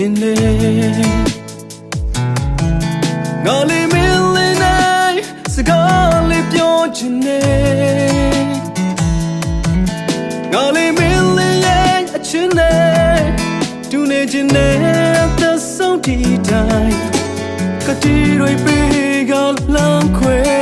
ခြင်းနဲ့ငါလေးမင်းလေးနိုင်စကားလေးပြောခြင်းနဲ့ငါလေးမင်းလေးရဲ့အချင်းနဲ့တူနေခြင်းနဲ့သက်ဆုံးဒီတိုင်းကတိတွေပေးကလမ်းခွဲ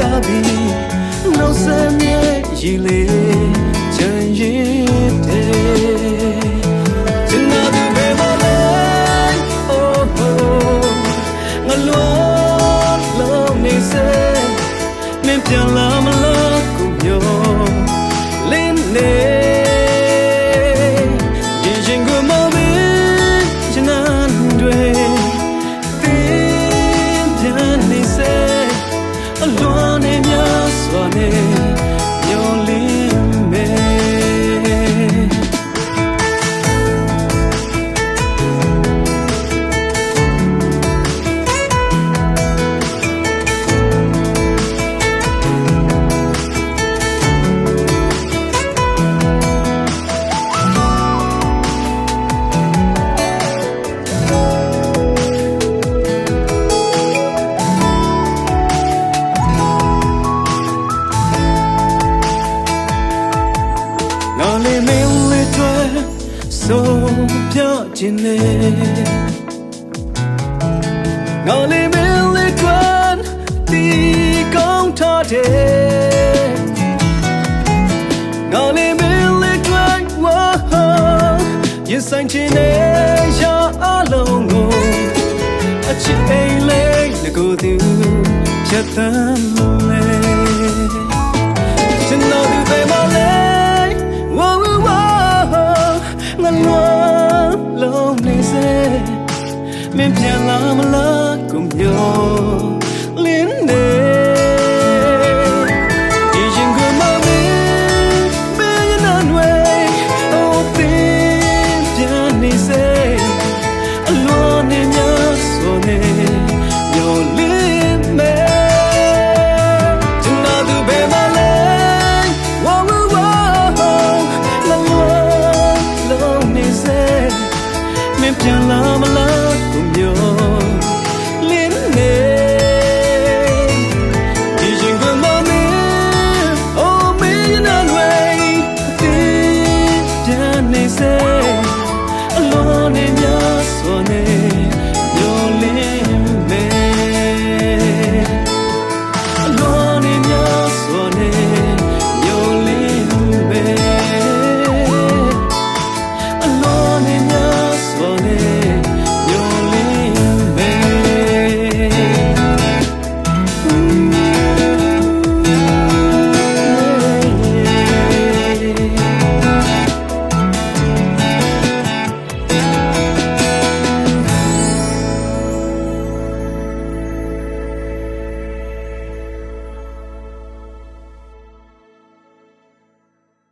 ရပြီနှုတ်ဆက်မြဲရည်လေးချမ်းရည်တဲ့ပြန်လာမလား နဲ့မြတ်စွာနဲ့ ဆုံးပြခြင်းနဲ့ငါလေးမင်းလေးတွေဒီကောင်းထားတယ်ငါလေးမင်းလေးတွေဝါရင်ဆိုင်ခြင်းနဲ့ရအလုံးကိုအချစ်အိမ်လေးငကိုသူချက်တမ်း မင်းပြန်လာမလားကုန်ပြောလင်းနေ